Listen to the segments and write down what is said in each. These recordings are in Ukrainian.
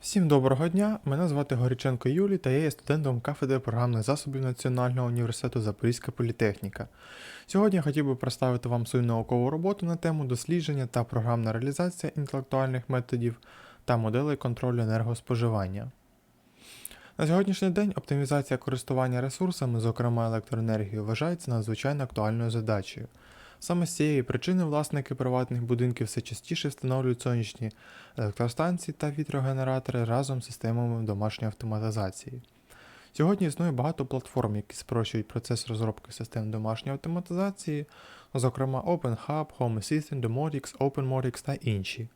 Всім доброго дня! Мене звати Горіченко Юлій та я є студентом кафедри програмних засобів Національного університету Запорізька політехніка. Сьогодні я хотів би представити вам свою наукову роботу на тему дослідження та програмна реалізація інтелектуальних методів та моделей контролю енергоспоживання. На сьогоднішній день оптимізація користування ресурсами, зокрема електроенергією, вважається надзвичайно актуальною задачею. Саме з цієї причини власники приватних будинків все частіше встановлюють сонячні електростанції та вітрогенератори разом з системами домашньої автоматизації. Сьогодні існує багато платформ, які спрощують процес розробки систем домашньої автоматизації, зокрема OpenHub, Home Assistant, Domotics, OpenModix та інші.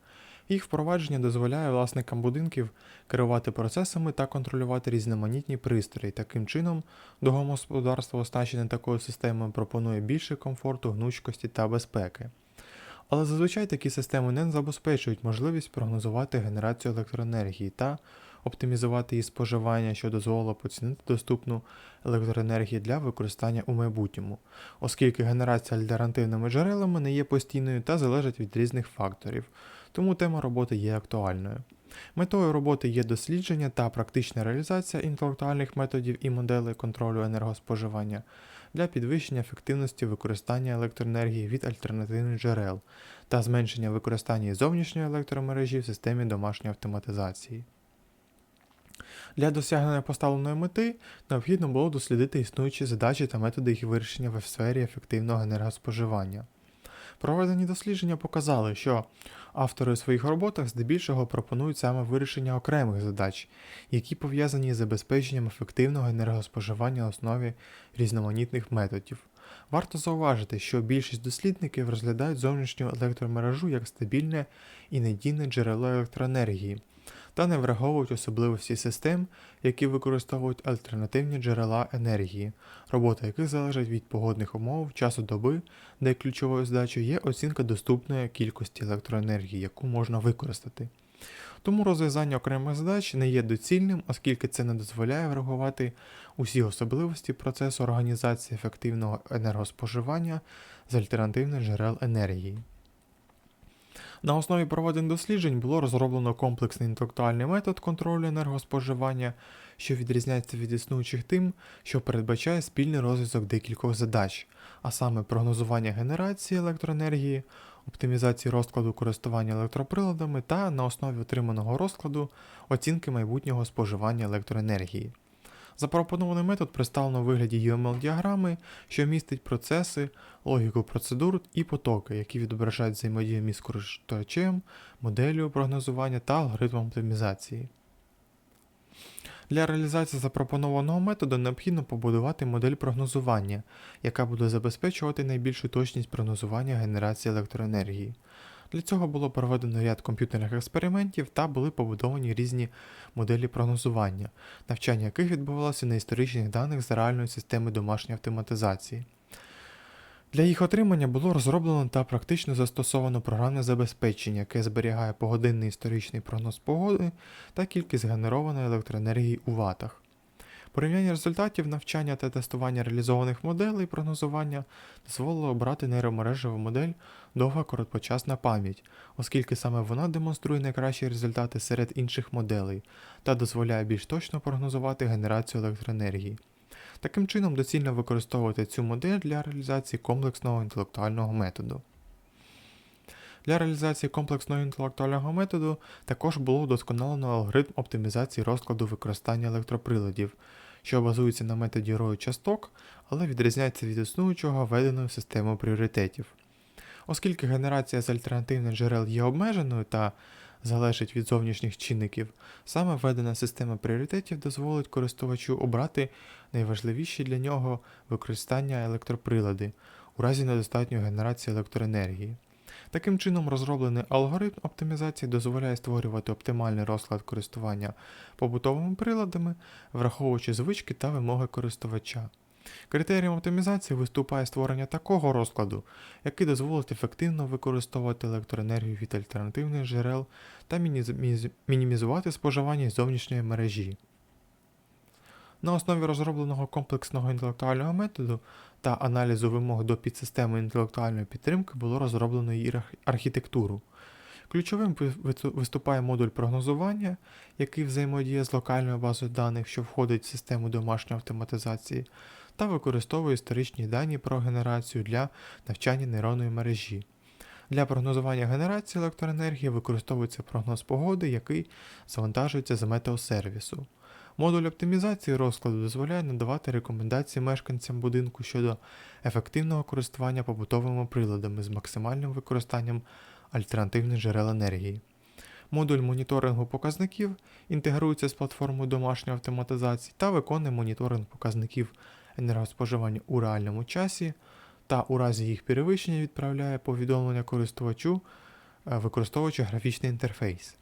Їх впровадження дозволяє власникам будинків керувати процесами та контролювати різноманітні пристрої. Таким чином, домогосподарство, оснащене такою системою, пропонує більше комфорту, гнучкості та безпеки. Але зазвичай такі системи не забезпечують можливість прогнозувати генерацію електроенергії та оптимізувати її споживання, що дозволило поцінити доступну електроенергію для використання у майбутньому, оскільки генерація альтернативними джерелами не є постійною та залежить від різних факторів, тому тема роботи є актуальною. Метою роботи є дослідження та практична реалізація інтелектуальних методів і моделей контролю енергоспоживання для підвищення ефективності використання електроенергії від альтернативних джерел та зменшення використання зовнішньої електромережі в системі домашньої автоматизації. Для досягнення поставленої мети необхідно було дослідити існуючі задачі та методи їх вирішення в сфері ефективного енергоспоживання. Проведені дослідження показали, що автори у своїх роботах здебільшого пропонують саме вирішення окремих задач, які пов'язані з забезпеченням ефективного енергоспоживання на основі різноманітних методів. Варто зауважити, що більшість дослідників розглядають зовнішню електромережу як стабільне і надійне джерело електроенергії, та не враховують особливості систем, які використовують альтернативні джерела енергії, робота яких залежить від погодних умов, часу доби, де ключовою задачею є оцінка доступної кількості електроенергії, яку можна використати. Тому розв'язання окремих задач не є доцільним, оскільки це не дозволяє врахувати усі особливості процесу організації ефективного енергоспоживання з альтернативних джерел енергії. На основі проведених досліджень було розроблено комплексний інтелектуальний метод контролю енергоспоживання, що відрізняється від існуючих тим, що передбачає спільний розв'язок декількох задач, а саме прогнозування генерації електроенергії, оптимізації розкладу користування електроприладами та на основі отриманого розкладу оцінки майбутнього споживання електроенергії. Запропонований метод представлено у вигляді UML-діаграми, що містить процеси, логіку процедур і потоки, які відображають взаємодію між користувачем, моделлю прогнозування та алгоритмом оптимізації. Для реалізації запропонованого методу необхідно побудувати модель прогнозування, яка буде забезпечувати найбільшу точність прогнозування генерації електроенергії. Для цього було проведено ряд комп'ютерних експериментів та були побудовані різні моделі прогнозування, навчання яких відбувалося на історичних даних з реальної системи домашньої автоматизації. Для їх отримання було розроблено та практично застосовано програмне забезпечення, яке зберігає погодинний історичний прогноз погоди та кількість генерованої електроенергії у ватах. Порівняння результатів навчання та тестування реалізованих моделей прогнозування дозволило обрати нейромережеву модель довга короткочасна пам'ять, оскільки саме вона демонструє найкращі результати серед інших моделей та дозволяє більш точно прогнозувати генерацію електроенергії. Таким чином доцільно використовувати цю модель для реалізації комплексного інтелектуального методу. Для реалізації комплексного інтелектуального методу також було вдосконалено алгоритм оптимізації розкладу використання електроприладів, що базується на методі рою часток, але відрізняється від існуючого введеною системою пріоритетів. Оскільки генерація з альтернативних джерел є обмеженою та залежить від зовнішніх чинників, саме введена система пріоритетів дозволить користувачу обрати найважливіші для нього використання електроприлади у разі недостатньої генерації електроенергії. Таким чином, розроблений алгоритм оптимізації дозволяє створювати оптимальний розклад користування побутовими приладами, враховуючи звички та вимоги користувача. Критерієм оптимізації виступає створення такого розкладу, який дозволить ефективно використовувати електроенергію від альтернативних джерел та мінімізувати споживання зовнішньої мережі. На основі розробленого комплексного інтелектуального методу та аналізу вимог до підсистеми інтелектуальної підтримки було розроблено її архітектуру. Ключовим ви- ви- виступає модуль прогнозування, який взаємодіє з локальною базою даних, що входить в систему домашньої автоматизації, та використовує історичні дані про генерацію для навчання нейронної мережі. Для прогнозування генерації електроенергії використовується прогноз погоди, який завантажується з метеосервісу. Модуль оптимізації розкладу дозволяє надавати рекомендації мешканцям будинку щодо ефективного користування побутовими приладами з максимальним використанням альтернативних джерел енергії. Модуль моніторингу показників інтегрується з платформою домашньої автоматизації та виконує моніторинг показників енергоспоживання у реальному часі та у разі їх перевищення відправляє повідомлення користувачу, е, використовуючи графічний інтерфейс.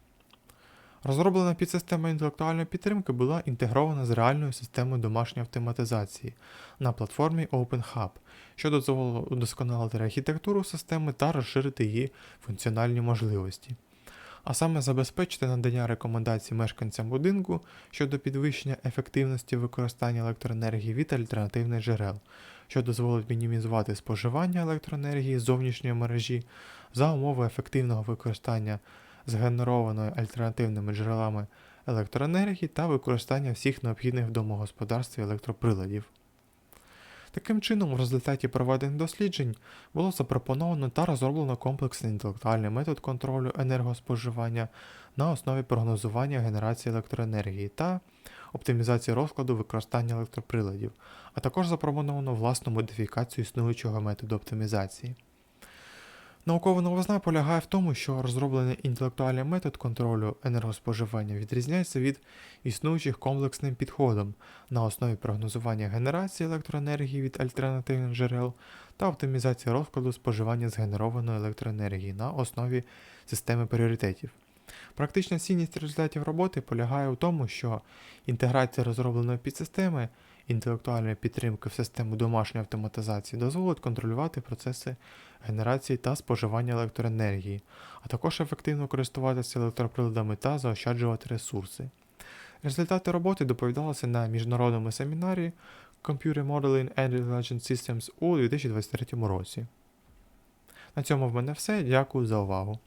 Розроблена підсистема інтелектуальної підтримки була інтегрована з реальною системою домашньої автоматизації на платформі OpenHub, що дозволило удосконалити архітектуру системи та розширити її функціональні можливості. А саме забезпечити надання рекомендацій мешканцям будинку щодо підвищення ефективності використання електроенергії від альтернативних джерел, що дозволить мінімізувати споживання електроенергії зовнішньої мережі за умови ефективного використання згенерованої альтернативними джерелами електроенергії та використання всіх необхідних в домогосподарстві електроприладів. Таким чином, в результаті проведених досліджень було запропоновано та розроблено комплексний інтелектуальний метод контролю енергоспоживання на основі прогнозування генерації електроенергії та оптимізації розкладу використання електроприладів, а також запропоновано власну модифікацію існуючого методу оптимізації. Наукова новизна полягає в тому, що розроблений інтелектуальний метод контролю енергоспоживання відрізняється від існуючих комплексним підходом на основі прогнозування генерації електроенергії від альтернативних джерел та оптимізації розкладу споживання згенерованої електроенергії на основі системи пріоритетів. Практична цінність результатів роботи полягає у тому, що інтеграція розробленої підсистеми інтелектуальної підтримки в систему домашньої автоматизації дозволить контролювати процеси генерації та споживання електроенергії, а також ефективно користуватися електроприладами та заощаджувати ресурси. Результати роботи доповідалися на міжнародному семінарі Computer Modeling and Intelligent Systems у 2023 році. На цьому в мене все. Дякую за увагу.